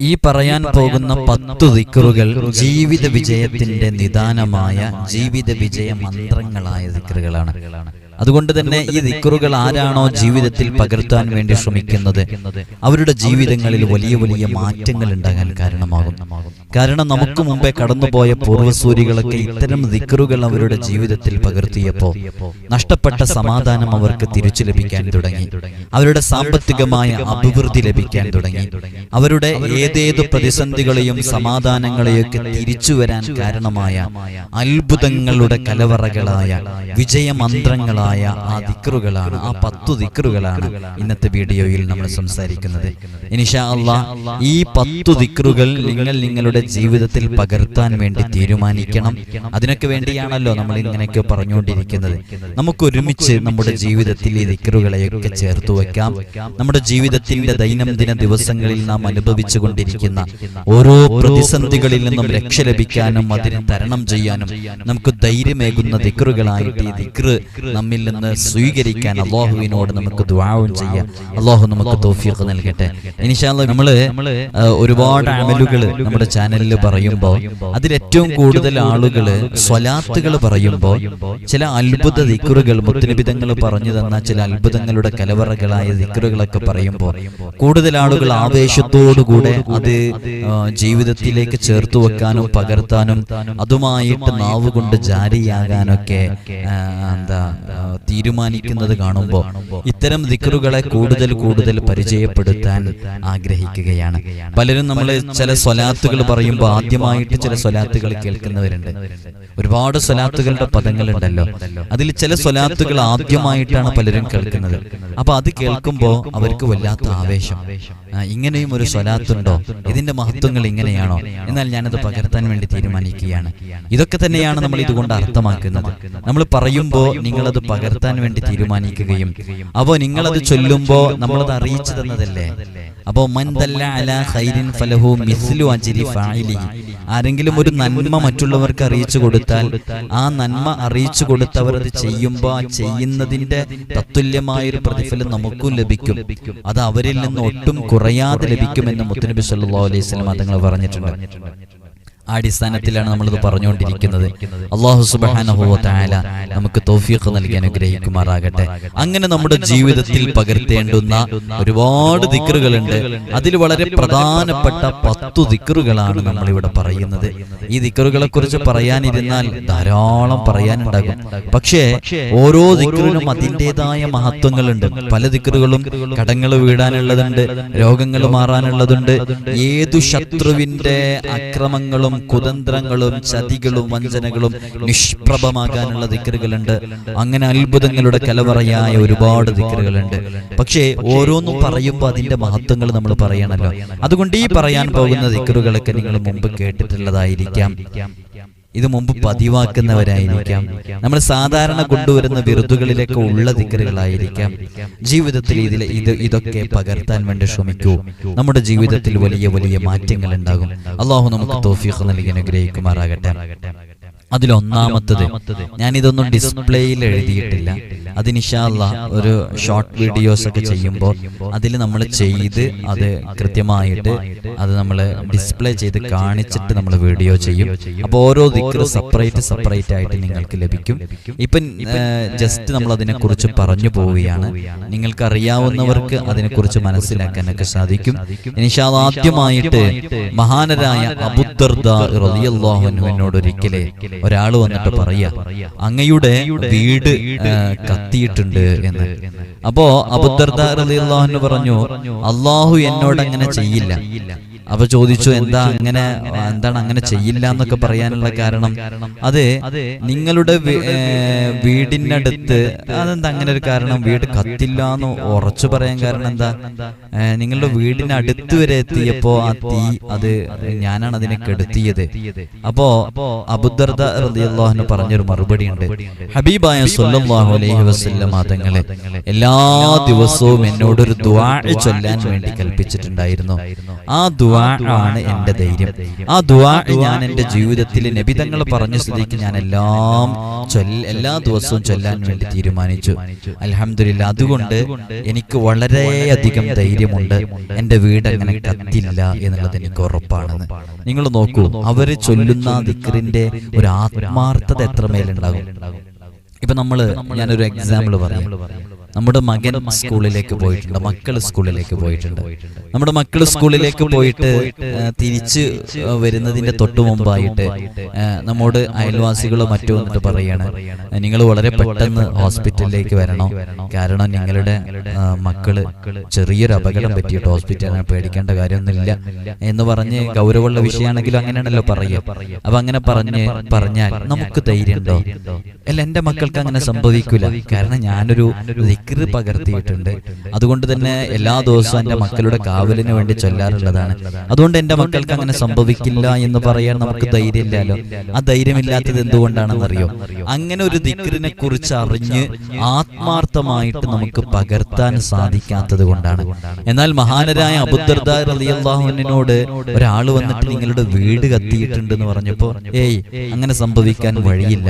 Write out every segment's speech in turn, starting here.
ഈ പറയാൻ പോകുന്ന പത്തു ദിക്കറുകൾ ജീവിത വിജയത്തിന്റെ നിദാനമായ ജീവിത വിജയ മന്ത്രങ്ങളായ ദിക്റുകളാണ്. അതുകൊണ്ട് തന്നെ ഈ ദിക്റുകൾ ആരാണോ ജീവിതത്തിൽ പകർത്താൻ വേണ്ടി ശ്രമിക്കുന്നത്. അവരുടെ ജീവിതങ്ങളിൽ വലിയ വലിയ മാറ്റങ്ങൾ ഉണ്ടാകാൻ കാരണമാകും. കാരണം നമുക്ക് മുമ്പേ കടന്നുപോയ പൂർവസൂരികളൊക്കെ ഇത്തരം ദിക്റുകൾ അവരുടെ ജീവിതത്തിൽ പകർത്തിയപ്പോൾ നഷ്ടപ്പെട്ട സമാധാനം അവർക്ക് തിരിച്ചു ലഭിക്കാൻ തുടങ്ങി. അവരുടെ സാമ്പത്തികമായ അഭിവൃദ്ധി ലഭിക്കാൻ തുടങ്ങി. അവരുടെ ഏതേത് പ്രതിസന്ധികളെയും സമാധാനങ്ങളെയൊക്കെ തിരിച്ചു വരാൻ കാരണമായ അത്ഭുതങ്ങളുടെ കലവറകളായ വിജയമന്ത്രങ്ങളായ ആ ദിക്റുകളാണ് ആ പത്തു ദിക്റുകളാണ് ഇന്നത്തെ വീഡിയോയിൽ നമ്മൾ സംസാരിക്കുന്നത്. ഇനിഷാ അള്ളാ ഈ പത്തു ദിക്റുകൾ നിങ്ങൾ നിങ്ങളുടെ ജീവിതത്തിൽ പകർത്താൻ വേണ്ടി തീരുമാനിക്കണം. അതിനൊക്കെ വേണ്ടിയാണല്ലോ നമ്മൾ ഇങ്ങനെയൊക്കെ പറഞ്ഞുകൊണ്ടിരിക്കുന്നത്. നമുക്ക് ഒരുമിച്ച് നമ്മുടെ ജീവിതത്തിൽ ഈ ദിക്റുകളെയൊക്കെ ചേർത്ത് വെക്കാം. നമ്മുടെ ജീവിതത്തിന്റെ ദൈനംദിന ദിവസങ്ങളിൽ നാം അനുഭവിച്ചു കൊണ്ടിരിക്കുന്ന ഓരോ പ്രതിസന്ധികളിൽ നിന്നും രക്ഷ ലഭിക്കാനും അതിന് തരണം ചെയ്യാനും നമുക്ക് ധൈര്യമേകുന്ന ദിക്റുകളായിട്ട് ഈ ദിക്റ് നമ്മിൽ നിന്ന് സ്വീകരിക്കാൻ അള്ളാഹുവിനോട് നമുക്ക് ദ്വാവും ചെയ്യാം. അള്ളാഹു നമുക്ക് തോഫിയൊക്കെ നൽകട്ടെ. ഇനിഷാല്ല നമ്മൾ ഒരുപാട് അമലുകൾ നമ്മുടെ ചാനലിൽ പറയുമ്പോൾ അതിലേറ്റവും കൂടുതൽ ആളുകൾ സ്വലാത്തുകൾ പറയുമ്പോൾ ചില അത്ഭുത ദിക്കുറുകൾ മുത്തുനിബിതങ്ങൾ പറഞ്ഞു തന്ന ചില അത്ഭുതങ്ങളുടെ കലവറകളായ ദിക്കുറുകളൊക്കെ പറയുമ്പോൾ കൂടുതൽ ആളുകൾ ആവേശത്തോടുകൂടെ അത് ജീവിതത്തിലേക്ക് ചേർത്ത് വെക്കാനും പകർത്താനും അതുമായിട്ട് നാവുകൊണ്ട് ജാരിയാകാനൊക്കെ എന്താ തീരുമാനിക്കുന്നത് കാണുമ്പോൾ ഇത്തരം ദിക്റുകളെ കൂടുതൽ കൂടുതൽ പരിചയപ്പെടുത്താൻ ആഗ്രഹിക്കുകയാണ്. പലരും നമ്മൾ ചില സ്വലാത്തുകൾ പറയുമ്പോൾ ആദ്യമായിട്ട് ചില സ്വലാത്തുകൾ കേൾക്കുന്നവരുണ്ട്. ഒരുപാട് സ്വലാത്തുകളുടെ പദങ്ങളുണ്ടല്ലോ. അതിൽ ചില സ്വലാത്തുകൾ ആദ്യമായിട്ടാണ് പലരും കേൾക്കുന്നത്. അപ്പൊ അത് കേൾക്കുമ്പോൾ അവർക്ക് വല്ലാത്ത ആവേശം. ഇങ്ങനെയും ഒരു സ്വലാത്തുണ്ടോ? ഇതിന്റെ മഹത്വങ്ങൾ ഇങ്ങനെയാണോ? എന്നാൽ ഞാനത് പകർത്താൻ വേണ്ടി തീരുമാനിക്കുകയാണ്. ഇതൊക്കെ തന്നെയാണ് നമ്മൾ ഇതുകൊണ്ട് അർത്ഥമാക്കുന്നത്. നമ്മൾ പറയുമ്പോൾ നിങ്ങളത് പകർത്താൻ വേണ്ടി തീരുമാനിക്കുകയും അപ്പോൾ നിങ്ങളത് ചൊല്ലുമ്പോൾ നമ്മളത് അറിയിച്ചു തന്നതല്ലേ അപ്പോ മൻദല്ല അലാ ഹൈരിൻ ഫലഹു മിസ്ലു അജിരി ഫായിലി ആരെങ്കിലും ഒരു നന്മ മറ്റുള്ളവർക്ക് അറിയിച്ചു കൊടുത്താൽ ആ നന്മ അറിയിച്ചു കൊടുത്തവർ അത് ചെയ്യുമ്പോൾ ആ ചെയ്യുന്നതിന്റെ തത്തുല്യമായ ഒരു പ്രതിഫലം നമുക്കും ലഭിക്കും. അത് അവരിൽ നിന്ന് ഒട്ടും കുറയാതെ ലഭിക്കുമെന്ന് മുത്തനബി സല്ലാ അലൈഹി വസല്ലം തങ്ങൾ പറഞ്ഞിട്ടുണ്ട്. അടിസ്ഥാനത്തിലാണ് നമ്മളിത് പറഞ്ഞുകൊണ്ടിരിക്കുന്നത്. അള്ളാഹു തആല നമുക്ക് തോഫിയൊക്കെ നൽകി അനുഗ്രഹിക്കുമാറാകട്ടെ. അങ്ങനെ നമ്മുടെ ജീവിതത്തിൽ പകർത്തേണ്ടുന്ന ഒരുപാട് ദിക്റുകളുണ്ട്. അതിൽ വളരെ പ്രധാനപ്പെട്ട പത്തു ദിക്റുകളാണ് നമ്മൾ ഇവിടെ പറയുന്നത്. ഈ ദിക്റുകളെ കുറിച്ച് പറയാനിരുന്നാൽ ധാരാളം പറയാനുണ്ടാകും. പക്ഷേ ഓരോ ദിക്റിനും അതിന്റെതായ മഹത്വങ്ങളുണ്ട്. പല ദിക്റുകളും കടങ്ങൾ വീടാനുള്ളതുണ്ട് രോഗങ്ങൾ മാറാനുള്ളതുണ്ട്. ഏതു ശത്രുവിന്റെ അക്രമങ്ങളും കുതന്ത്രങ്ങളും ചതികളും വഞ്ചനകളും നിഷ്പ്രഭമാകാനുള്ള ദിക്കറുകളുണ്ട് അങ്ങനെ അത്ഭുതങ്ങളുടെ കലവറയായ ഒരുപാട് ദിക്കറുകളുണ്ട് പക്ഷേ ഓരോന്നും പറയുമ്പോൾ അതിന്റെ മഹത്വങ്ങൾ നമ്മൾ പറയണല്ലോ. അതുകൊണ്ട് ഈ പറയാൻ പോകുന്ന ദിക്കറുകളൊക്കെ നിങ്ങൾ മുമ്പ് കേട്ടിട്ടുള്ളതായിരിക്കാം. ഇത് മുമ്പ് പതിവാക്കുന്നവരായിരിക്കാം. നമ്മൾ സാധാരണ കൊണ്ടുവരുന്ന വിരുദുകളിലൊക്കെ ഉള്ള ദിക്കറുകളായിരിക്കാം. ജീവിതത്തിൽ ഇതിൽ ഇത് ഇതൊക്കെ പകർത്താൻ വേണ്ടി ശ്രമിക്കൂ. നമ്മുടെ ജീവിതത്തിൽ വലിയ വലിയ മാറ്റങ്ങൾ ഉണ്ടാകും അള്ളാഹു നമുക്ക് തോഫീഖ് നൽകി അനുഗ്രഹിക്കുമാറാകട്ടെ. അതിലൊന്നാമത്തത് ഞാനിതൊന്നും ഡിസ്പ്ലേയിൽ എഴുതിയിട്ടില്ല. അതിനിഷാല്ല ഒരു ഷോർട്ട് വീഡിയോസ് ഒക്കെ ചെയ്യുമ്പോൾ അതിൽ നമ്മൾ ചെയ്ത് അത് കൃത്യമായിട്ട് അത് നമ്മൾ ഡിസ്പ്ലേ ചെയ്ത് കാണിച്ചിട്ട് നമ്മൾ വീഡിയോ ചെയ്യും. അപ്പോൾ ഓരോ ദിക്കർ സെപ്പറേറ്റ് സെപ്പറേറ്റ് ആയിട്ട് നിങ്ങൾക്ക് ലഭിക്കും. ഇപ്പം ജസ്റ്റ് നമ്മൾ അതിനെക്കുറിച്ച് പറഞ്ഞു പോവുകയാണ്. നിങ്ങൾക്ക് അറിയാവുന്നവർക്ക് അതിനെക്കുറിച്ച് മനസ്സിലാക്കാനൊക്കെ സാധിക്കും. നിഷാദ് ആദ്യമായിട്ട് മഹാനരായ അബുദർദ റളിയല്ലാഹുവിനോട് ഒരിക്കലേ ഒരാൾ വന്നിട്ട് പറയാ അങ്ങയുടെ വീട് കത്തിയിട്ടുണ്ട് എന്ന്. അപ്പോ അബുദർദാർ റളിയല്ലാഹു പറഞ്ഞു അള്ളാഹു എന്നോട് അങ്ങനെ ചെയ്യില്ല. അപ്പൊ ചോദിച്ചു എന്താ അങ്ങനെ എന്താണ് അങ്ങനെ ചെയ്യില്ല എന്നൊക്കെ പറയാനുള്ള കാരണം അത് നിങ്ങളുടെ വീടിന്റെ അടുത്ത് വീടിനടുത്ത് അതെന്താ അങ്ങനെ ഒരു കാരണം? വീട് കത്തില്ല എന്ന് ഉറച്ചു പറയാൻ കാരണം എന്താ? നിങ്ങളുടെ വീടിനടുത്ത് വരെ എത്തിയപ്പോ ആ തീ അത് ഞാനാണ് അതിനെ കെടുത്തിയത്. അപ്പോ അബുദർദ പറഞ്ഞൊരു മറുപടി ഉണ്ട് ഹബീബായ സല്ലല്ലാഹു അലൈഹി വസല്ലം തങ്ങളെ എല്ലാ ദിവസവും എന്നോടൊരു ദ്വാഴ ചൊല്ലാൻ വേണ്ടി കൽപ്പിച്ചിട്ടുണ്ടായിരുന്നു. ആ ആണ് എന്റെ ധൈര്യം. ആ ദുവാ ഞാൻ എന്റെ ജീവിതത്തിൽ നബിതങ്ങൾ പറഞ്ഞ സ്ഥിതിക്ക് ഞാൻ എല്ലാം എല്ലാ ദിവസവും ചൊല്ലാൻ വേണ്ടി തീരുമാനിച്ചു. അലഹമില്ല അതുകൊണ്ട് എനിക്ക് വളരെയധികം ധൈര്യമുണ്ട്. എന്റെ വീട് അങ്ങനെ കത്തില്ല എന്നുള്ളത് എനിക്ക് ഉറപ്പാണെന്ന് നിങ്ങൾ നോക്കൂ അവർ ചൊല്ലുന്ന ദിക്റിന്റെ ഒരു ആത്മാർത്ഥത എത്രമേലുണ്ടാകും ഇപ്പൊ നമ്മൾ ഞാനൊരു എക്സാമ്പിൾ പറയാം. നമ്മുടെ മകൻ സ്കൂളിലേക്ക് പോയിട്ടുണ്ട് മക്കൾ സ്കൂളിലേക്ക് പോയിട്ടുണ്ട്. നമ്മുടെ മക്കൾ സ്കൂളിലേക്ക് പോയിട്ട് തിരിച്ച് വരുന്നതിന്റെ തൊട്ടു മുമ്പായിട്ട് നമ്മോട് അയൽവാസികളോ മറ്റു വന്നിട്ട് പറയാണ് നിങ്ങൾ വളരെ പെട്ടെന്ന് ഹോസ്പിറ്റലിലേക്ക് വരണം. കാരണം നിങ്ങളുടെ മക്കൾ ചെറിയൊരു അപകടം പറ്റിയിട്ട് ഹോസ്പിറ്റലിനെ പേടിക്കേണ്ട കാര്യമൊന്നുമില്ല. എന്ന് പറഞ്ഞ് ഗൗരവമുള്ള വിഷയമാണെങ്കിലും അങ്ങനെയാണല്ലോ പറയുക. അപ്പൊ അങ്ങനെ പറഞ്ഞ് പറഞ്ഞാൽ നമുക്ക് ധൈര്യമുണ്ടോ? അല്ല എന്റെ മക്കൾക്ക് അങ്ങനെ സംഭവിക്കില്ല കാരണം ഞാനൊരു ദിക്റ് പകർത്തിയിട്ടുണ്ട്. അതുകൊണ്ട് തന്നെ എല്ലാ ദിവസവും എന്റെ മക്കളുടെ കാവലിന് വേണ്ടി ചൊല്ലാറുള്ളതാണ്. അതുകൊണ്ട് എന്റെ മക്കൾക്ക് അങ്ങനെ സംഭവിക്കില്ല എന്ന് പറയാൻ നമുക്ക് ധൈര്യമില്ലല്ലോ. ആ ധൈര്യമില്ലാത്തത് എന്തുകൊണ്ടാണെന്നറിയോ? അങ്ങനെ ഒരു ദിക്രിനെ കുറിച്ച് അറിഞ്ഞ് ആത്മാർത്ഥമായിട്ട് നമുക്ക് പകർത്താൻ സാധിക്കാത്തത് കൊണ്ടാണ്. എന്നാൽ മഹാനരായ അബുദർദാ റളിയല്ലാഹുവിനോട് ഒരാൾ വന്നിട്ട് നിങ്ങളുടെ വീട് കത്തിയിട്ടുണ്ട് എന്ന് പറഞ്ഞപ്പോ ഏയ് അങ്ങനെ സംഭവിക്കാൻ വഴിയില്ല.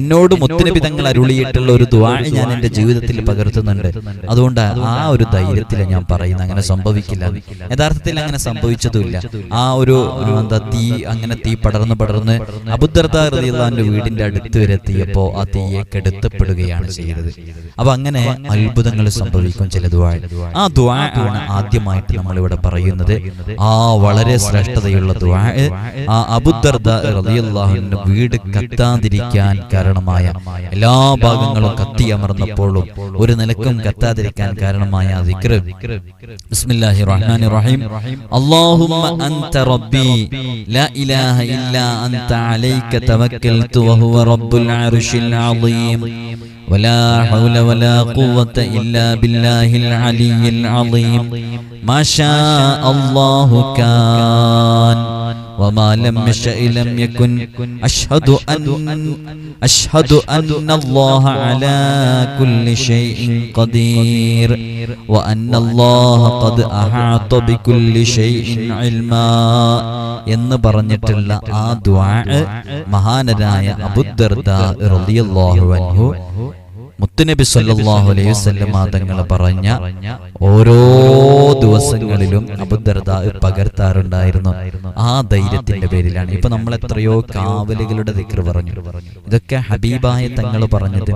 എന്നോട് മുത്തനബി തങ്ങൾ അരുളിയിട്ടുള്ള ഒരു ദ്വാഴ ഞാൻ എന്റെ ജീവിതത്തിൽ പകർത്തുന്നുണ്ട് അതുകൊണ്ട് ആ ഒരു ധൈര്യത്തിൽ ഞാൻ പറയുന്നത് അങ്ങനെ സംഭവിക്കില്ല. യഥാർത്ഥത്തിൽ അങ്ങനെ സംഭവിച്ചതുമില്ല. ആ ഒരു എന്താ തീ അങ്ങനെ തീ പടർന്ന് പടർന്ന് അബുദർദാറിയാന്റെ വീടിന്റെ അടുത്ത് വരെ എത്തിയപ്പോ ആ തീയെ കെടുത്തപ്പെടുകയാണ് ചെയ്തത്. അപ്പൊ അങ്ങനെ അത്ഭുതങ്ങൾ സംഭവിക്കും ചില ദ്വാ ആ ദ്വാ ആണ് ആദ്യമായിട്ട് നമ്മൾ ഇവിടെ പറയുന്നത്. ആ വളരെ ശ്രേഷ്ഠതയുള്ള ദ്വാ ആ അബുദർദ റളിയല്ലാഹുവിന്റെ വീട് കത്താതിരിക്കാൻ കാരണമായ എല്ലാ ഭാഗങ്ങളും കത്തിയമർന്നപ്പോഴും ഒരു നിലക്കും കത്താതിരിക്കാൻ കാരണമായ ആ ദിക്ർ ബിസ്മില്ലാഹിർ റഹ്മാനിർ റഹീം അല്ലാഹുമ്മ അൻത റബ്ബി ലാ ഇലാഹ ഇല്ലാ അൻത അലൈക തവക്കൽതു വഹുവ റബ്ബുൽ അർശിൽ അളീം ولا حول ولا قوة إلا بالله العلي العظيم ما شاء الله كان وما لم يشأ لم يكن أشهد أن أشهد أن الله على كل شيء قدير وأن الله قد أحاط بكل شيء علما എന്ന് പറഞ്ഞിട്ടുള്ള ആ ദ്വാ മഹാനരായ അബുദർദ റളിയല്ലാഹു അൻഹു മുത്തുനബി സല്ലാഹു അലൈഹി വസല്ലം തങ്ങൾ പറഞ്ഞ ഓരോ ദിവസങ്ങളിലും അബുദർദ പകർത്താറുണ്ടായിരുന്നു. ആ ധൈര്യത്തിന്റെ പേരിലാണ്. ഇപ്പൊ നമ്മൾ എത്രയോ കാവലുകളുടെ ദിക്ർ പറഞ്ഞു. ഇതൊക്കെ ഹബീബായ തങ്ങൾ പറഞ്ഞത്.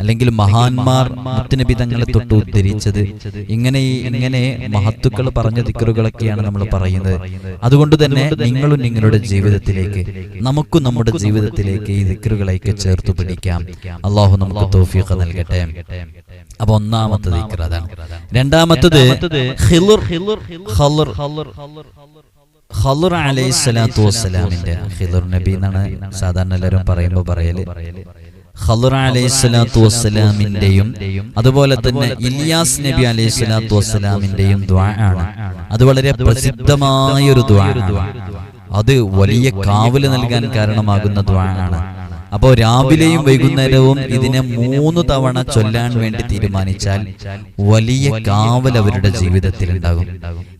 അല്ലെങ്കിൽ മഹാന്മാർ മുത്തുനബി തങ്ങളെ തൊട്ട് ഉദ്ധരിച്ചത്. ഇങ്ങനെ ഇങ്ങനെ മഹത്തുക്കൾ പറഞ്ഞ ദിക്കറുകളൊക്കെയാണ് നമ്മൾ പറയുന്നത്. അതുകൊണ്ട് തന്നെ നിങ്ങളും നിങ്ങളുടെ ജീവിതത്തിലേക്ക് നമുക്കും നമ്മുടെ ജീവിതത്തിലേക്ക് ഈ ദിക്കറുകളൊക്കെ ചേർത്ത് പിടിക്കാം. അള്ളാഹു നമുക്ക് തൗഫീഖ് നൽകട്ടെ. അപ്പൊ ഒന്നാമത്തെ ദിക്ർ അതാണ് രണ്ടാമത്തത് ഖിളുർ ഖളുർ ഖളുർ അലൈഹി സ്വലാത്തു വസ്സലാമിന്റെ ഖിളുർ നബി എന്നാണ് സാധാരണ എല്ലാവരും പറയുമ്പോൾ പറയൽ. ഖളുർ അലൈഹി സ്വലാത്തു വസ്സലാമിന്റെയും അതുപോലെ തന്നെ ഇലിയാസ് നബി അലൈഹി സ്വലാത്തു വസ്സലാമിന്റെയും ദ്വാ ആണ്. അത് വളരെ പ്രസിദ്ധമായ ഒരു ദ്വാ ആണ്. അത് വലിയ കാവൽ നൽകാൻ കാരണമാകുന്ന ദ്വാ ആണ്. അപ്പോ രാവിലെയും വൈകുന്നേരവും ഇതിനെ മൂന്ന് തവണ ചൊല്ലാൻ വേണ്ടി തീരുമാനിച്ചാൽ വലിയ കാവൽ അവരുടെ ജീവിതത്തിൽ ഉണ്ടാകും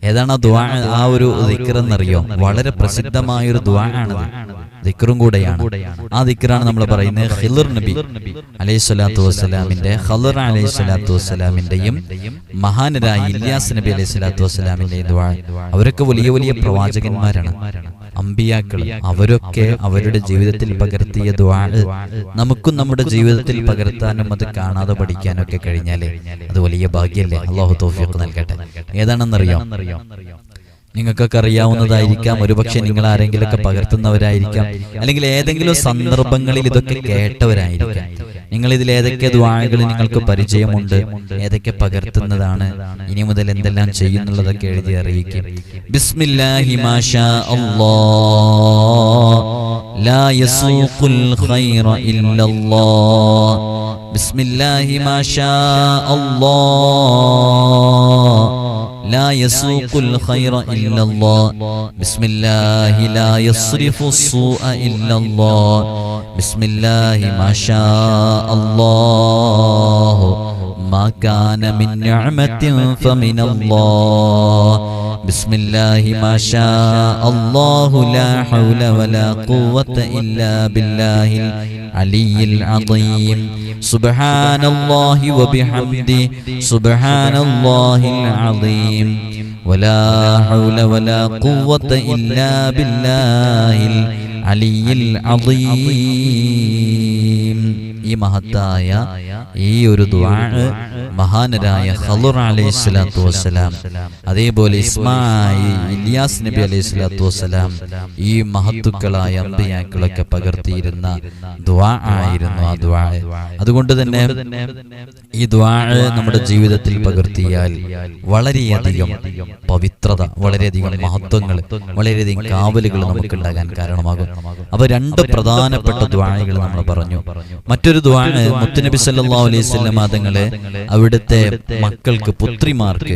ഏതാണ് ആ ദ്വാ ആ ഒരു ദിക്ർ എന്നറിയോ വളരെ പ്രസിദ്ധമായ ഒരു ദ്വാ ആണ് ദിക്റും കൂടെയാണ്. ആ ദിക്റാണ് നമ്മൾ പറയുന്നത് ഖിലുർ നബി. അലൈഹി സ്വലാത്തു വസ്സലാമിന്റെ ഖലുർ അലൈഹി സ്വലാത്തു വസ്സലാമിന്റെയും മഹാനരായ ഇല്യാസ് നബി അലൈഹി സ്വലാത്തു വസ്സലാമിന്റെയും ദ്വാ അവരൊക്കെ വലിയ വലിയ പ്രവാചകന്മാരാണ്. അമ്പിയാക്കൾ അവരൊക്കെ അവരുടെ ജീവിതത്തിൽ പകർത്തിയ ദ്വാ നമുക്കും നമ്മുടെ ജീവിതത്തിൽ പകർത്താനും അത് കാണാതെ പഠിക്കാനും ഒക്കെ കഴിഞ്ഞാലേ അത് വലിയ ഭാഗ്യല്ലേ? അള്ളാഹു തോഫിയൊക്കെ നൽകട്ടെ. ഏതാണെന്നറിയാം? നിങ്ങൾക്കൊക്കെ അറിയാവുന്നതായിരിക്കാം. ഒരുപക്ഷെ നിങ്ങൾ ആരെങ്കിലുമൊക്കെ പകർത്തുന്നവരായിരിക്കാം. അല്ലെങ്കിൽ ഏതെങ്കിലും സന്ദർഭങ്ങളിൽ ഇതൊക്കെ കേട്ടവരായിരിക്കാം. നിങ്ങൾ ഇതിൽ ഏതൊക്കെ ദ്വാഴകൾ നിങ്ങൾക്ക് പരിചയമുണ്ട്? ഏതൊക്കെ പകർത്തുന്നതാണ്? ഇനി മുതൽ എന്തെല്ലാം ചെയ്യുന്നുള്ളതൊക്കെ എഴുതി അറിയിക്കും. ബിസ്മില്ലാഹി മാഷാ لا يسوق الخير إلا الله. بسم الله لا يصرف السوء إلا الله. بسم الله ما شاء الله. ما كان من نعمة فمن الله. بسم الله ما شاء الله لا حول ولا قوة إلا بالله العلي العظيم سبحان الله وبحمده سبحان الله العظيم ولا حول ولا قوة إلا بالله العلي العظيم ഈ മഹത്തായ ഈ ഒരു ദ്വാ മഹാനരായ ഹലുർ അലൈഹി സ്വലാത്തു വസ്സലാം. അതേപോലെ ഇസ്മായി ഇലിയാസ് നബി അലൈഹി സ്വലാത്തു വസ്സലാം ഈ മഹത്തുക്കളായ അമ്പിയാക്കളൊക്കെ പകർത്തിയിരുന്ന ദ്വാ ആയിരുന്നു ആ ദ്വാ അതുകൊണ്ട് തന്നെ ഈ ദുആ നമ്മുടെ ജീവിതത്തിൽ പകർത്തിയാൽ വളരെയധികം പവിത്രത വളരെയധികം മഹത്വങ്ങൾ വളരെയധികം കാവലുകൾ നമുക്ക് ഉണ്ടാകാൻ കാരണമാകും. അവ രണ്ട് പ്രധാനപ്പെട്ട ദ്വാഴകൾ നമ്മൾ പറഞ്ഞു. മറ്റൊരു ദ്വാഴ മുത്തുനബി സല്ലാ അലൈഹി സ്വലം തങ്ങളെ അവിടുത്തെ മക്കൾക്ക് പുത്രിമാർക്ക്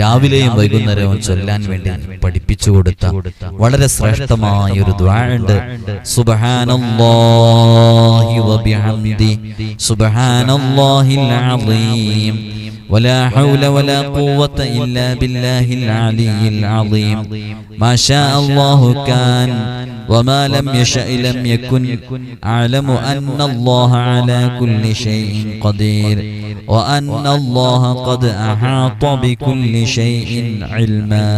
രാവിലെയും വൈകുന്നേരവും ചൊല്ലാൻ വേണ്ടി പഠിപ്പിച്ചു കൊടുത്ത വളരെ ശ്രേഷ്ഠമായ ഒരു ദ്വാഴുണ്ട്. സുബ്ഹാനല്ലാഹി വബിഹംദി അളീം ولا حول ولا قوة إلا بالله العلي العظيم ما شاء الله كان وما لم يشأ لم يكن أعلم أن الله على كل شيء قدير وأن الله قد أحاط بكل شيء علما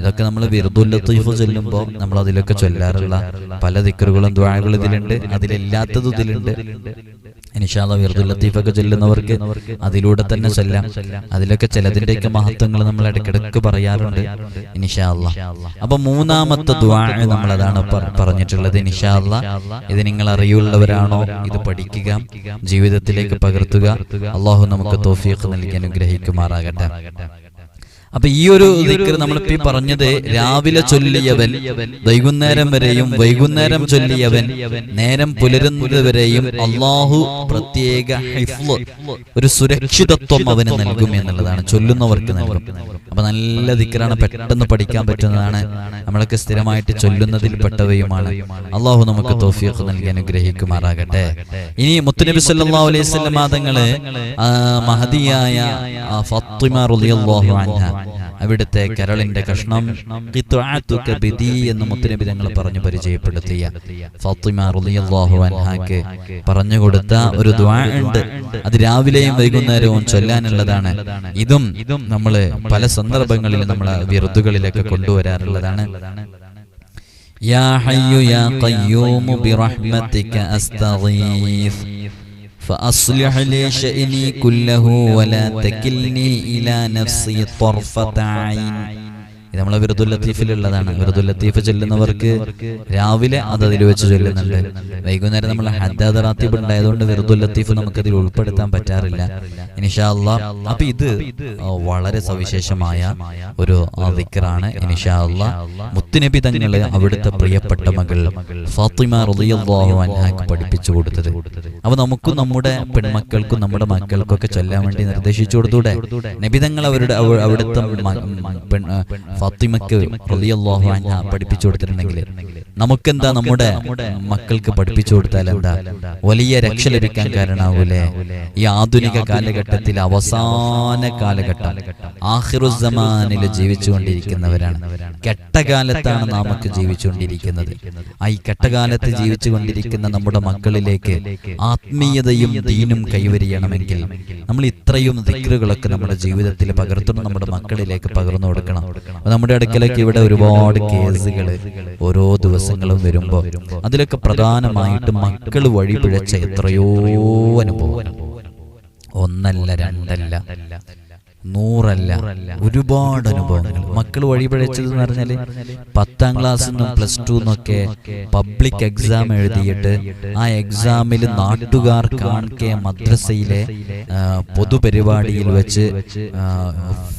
ഇതൊക്കെ നമ്മൾ വിറുദുൽ ലത്തീഫ് ചൊല്ലുമ്പോൾ നമ്മൾ അതിലൊക്കെ ചൊല്ലാറുള്ള പല ദിക്കറുകളും ദ്വാഴകളും ഇതിലുണ്ട് അതിലില്ലാത്തതും ഇതിലുണ്ട് ഇനിഷാല്ല ലത്തീഫൊക്കെ ചൊല്ലുന്നവർക്ക് അതിലൂടെ തന്നെ ചൊല്ലാം അതിലൊക്കെ ചിലതിന്റെയൊക്കെ മഹത്വങ്ങൾ നമ്മൾ ഇടയ്ക്കിടയ്ക്ക് പറയാറുണ്ട്. ഇനിഷാല്ല അപ്പൊ മൂന്നാമത്തെ ദ്വാ നമ്മൾ അതാണ് പറഞ്ഞിട്ടുള്ളത്. ഇനിഷാല്ല ഇത് നിങ്ങൾ അറിയുള്ളവരാണോ ഇത് പഠിക്കുക. ജീവിതത്തിലേക്ക് പകർത്തുക. അള്ളാഹു നമുക്ക് തോഫീഖ് നൽകി അനുഗ്രഹിക്കുമാറാകട്ടെ. അപ്പൊ ഈ ഒരു നമ്മളിപ്പോ പറഞ്ഞത് രാവിലെ ചൊല്ലിയവൻ വൈകുന്നേരം വരെയും വൈകുന്നേരം ചൊല്ലിയവൻ നേരം പുലരുന്നത് വരെയും അള്ളാഹു പ്രത്യേക ഒരു സുരക്ഷിതത്വം അവന് നൽകും എന്നുള്ളതാണ്. ചൊല്ലുന്നവർക്ക് നൽകും. അപ്പൊ നല്ല ദിക്കറാണ് പെട്ടെന്ന് പഠിക്കാൻ പറ്റുന്നതാണ്. നമ്മളൊക്കെ സ്ഥിരമായിട്ട് ചൊല്ലുന്നതിൽ പെട്ടവയുമാണ്. അള്ളാഹു നമുക്ക് തോഫിയൊക്കെ നൽകി അനുഗ്രഹിക്കുമാറാകട്ടെ. ഇനി മുത്തുനബി സല്ലല്ലാഹു അലൈഹി വസല്ലം മഹതിയായ ഫത്തിമാർ ഫാത്തിമ റളിയല്ലാഹു അൻഹ. അവിടുത്തെ കരളിന്റെ കഷ്ണം ഖിത്അത്തുക ബിദി എന്ന് മുത്തുനബി തങ്ങൾ പറഞ്ഞു പരിചയപ്പെടുത്തിയ ഫാത്തിമ റളിയല്ലാഹു അൻഹാക്ക് പറഞ്ഞു കൊടുത്ത ഒരു ദുആ ഉണ്ട് അത് രാവിലെയും വൈകുന്നേരവും ചൊല്ലാനുള്ളതാണ് ഇതും നമ്മൾ പല സന്ദർഭങ്ങളിൽ നമ്മൾ വിറുതുകളിലൊക്കെ കൊണ്ടുവരാറുള്ളതാണ് يا حي يا قيوم برحمتك أستغيث فأصلح لي شأني كله ولا تكلني إلى نفسي طرفة عين. ഇത് നമ്മളെ വിറുദുൽ ലത്തീഫിലുള്ളതാണ്. വിറുദുൽ ലത്തീഫ് ചൊല്ലുന്നവർക്ക് രാവിലെ അത് അതിൽ വെച്ച് ചൊല്ലുന്നുണ്ട്. വൈകുന്നേരം നമ്മൾ ഹദ്ദാദ് റാത്തീബ് ഉണ്ടായതുകൊണ്ട് വിറുദുൽ ലത്തീഫ് നമുക്ക് അതിൽ ഉൾപ്പെടുത്താൻ പറ്റാറില്ല. ഇൻഷാ അല്ലാ. അപ്പൊ ഇത് വളരെ സവിശേഷമായ ഒരു ദിക്കറാണ് ഇനിഷാല്ല മുത്തുനബി തങ്ങൾ അവിടുത്തെ പ്രിയപ്പെട്ട മകൾ ഫാത്തിമ റളിയല്ലാഹു അൻഹാക്ക് പഠിപ്പിച്ചു കൊടുത്തത്. അപ്പൊ നമുക്കും നമ്മുടെ പെൺമക്കൾക്കും നമ്മുടെ മക്കൾക്കൊക്കെ ചൊല്ലാൻ വേണ്ടി നിർദ്ദേശിച്ചു കൊടുത്തൂടെ? നബിതങ്ങൾ അവരുടെ അവ- അവിടുത്തെ ഫാത്തിമക്ക് റളിയല്ലാഹു അൻഹ പഠിപ്പിച്ചു കൊടുത്തിട്ടുണ്ടെങ്കിൽ നമുക്കെന്താ നമ്മുടെ മക്കൾക്ക് പഠിപ്പിച്ചു കൊടുത്താൽ എന്താ? വലിയ രക്ഷ ലഭിക്കാൻ കാരണാവൂലേ? ഈ ആധുനിക കാലഘട്ടത്തിൽ അവസാന കാലഘട്ടം ആഹിറുസമാനിൽ ജീവിച്ചുകൊണ്ടിരിക്കുന്നവരാണ്. കെട്ടകാലത്താണ് നാമൊക്കെ ജീവിച്ചുകൊണ്ടിരിക്കുന്നത്. ആ ഈ കെട്ടകാലത്ത് ജീവിച്ചുകൊണ്ടിരിക്കുന്ന നമ്മുടെ മക്കളിലേക്ക് ആത്മീയതയും ദീനും കൈവരിയണമെങ്കിൽ നമ്മൾ ഇത്രയും ദിക്റുകളൊക്കെ നമ്മുടെ ജീവിതത്തിൽ പകർത്തണം നമ്മുടെ മക്കളിലേക്ക് പകർന്നു കൊടുക്കണം. നമ്മുടെ അടുക്കലേക്ക് ഇവിടെ ഒരുപാട് കേസുകൾ ഓരോ ദിവസങ്ങളും വരുമ്പോൾ അതിലൊക്കെ പ്രധാനമായിട്ട് മക്കൾ വഴി പിഴച്ച എത്രയോ അനുഭവം ഒന്നല്ല രണ്ടല്ല. നൂറല്ല. ഒരുപാട് അനുഭവങ്ങൾ. മക്കൾ വഴിപഴച്ചത് എന്ന് പറഞ്ഞാൽ പത്താം ക്ലാസ്സിൽ നിന്നും പ്ലസ് ടു എന്നൊക്കെ പബ്ലിക് എക്സാം എഴുതിയിട്ട് ആ എക്സാമിൽ നാട്ടുകാർ കാണിക്കെ മദ്രസയിലെ പൊതുപരിപാടിയിൽ വെച്ച്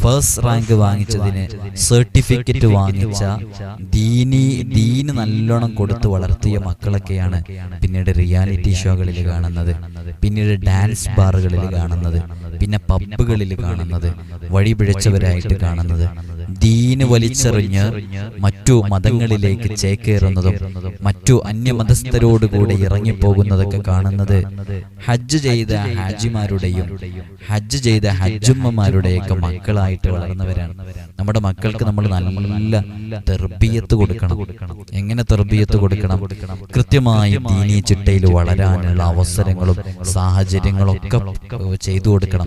ഫസ്റ്റ് റാങ്ക് വാങ്ങിച്ചതിന് സർട്ടിഫിക്കറ്റ് വാങ്ങിച്ച ദീനി ദീന് നല്ലോണം കൊടുത്ത് വളർത്തിയ മക്കളൊക്കെയാണ് പിന്നീട് റിയാലിറ്റി ഷോകളിൽ കാണുന്നത്. പിന്നീട് ഡാൻസ് ബാറുകളിൽ കാണുന്നത്. പിന്നെ പബ്ബുകളിൽ കാണുന്നത്. വഴി പിഴച്ചവരായിട്ട് കാണുന്നത്. ദീന് വലിച്ചെറിഞ്ഞ് മറ്റു മതങ്ങളിലേക്ക് ചേക്കേറുന്നതും മറ്റു അന്യമതസ്ഥരോടുകൂടെ ഇറങ്ങിപ്പോകുന്നതൊക്കെ കാണുന്നത് ഹജ്ജ് ചെയ്ത ഹാജിമാരുടെയും ഹജ്ജ് ചെയ്ത ഹജ്ജുമ്മമാരുടെയൊക്കെ മക്കളായിട്ട് വളർന്നവരാണ്. നമ്മുടെ മക്കൾക്ക് നമ്മൾ നല്ല തെർബിയത്ത് കൊടുക്കണം. എങ്ങനെ തെർബിയത്ത് കൊടുക്കണം? കൃത്യമായി ദീനി ചിട്ടയിൽ വളരാനുള്ള അവസരങ്ങളും സാഹചര്യങ്ങളും ഒക്കെ ചെയ്തു കൊടുക്കണം.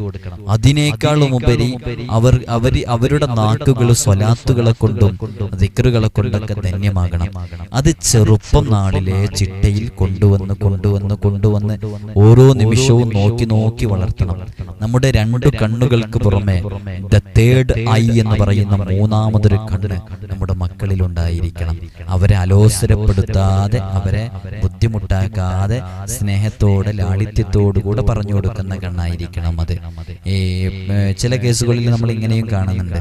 അതിനേക്കാളും ഉപരി അവർ അവർ അവരുടെ നാക്കുകൾ സ്വലാത്തുകളെ കൊണ്ടും ദിക്കറുകളെ കൊണ്ടൊക്കെ ധന്യമാകണം. അത് ചെറുപ്പം നാളിലെ ചിട്ടയിൽ കൊണ്ടുവന്ന് കൊണ്ടുവന്ന് കൊണ്ടുവന്ന് ഓരോ നിമിഷവും നോക്കി നോക്കി വളർത്തണം. നമ്മുടെ രണ്ട് കണ്ണുകൾക്ക് പുറമെ ദ തേർഡ് ഐ എന്ന് പറയുന്ന മൂന്നാമതൊരു കണ്ണ് നമ്മുടെ മക്കളിൽ ഉണ്ടായിരിക്കണം അവരെ അലോസരപ്പെടുത്താതെ അവരെ ബുദ്ധിമുട്ടാക്കാതെ സ്നേഹത്തോടെ ലാളിത്യത്തോടു കൂടെ പറഞ്ഞു കൊടുക്കുന്ന കണ്ണായിരിക്കണം അത്. ഈ ചില കേസുകളിൽ നമ്മൾ ഇങ്ങനെയും കാണുന്നുണ്ട്.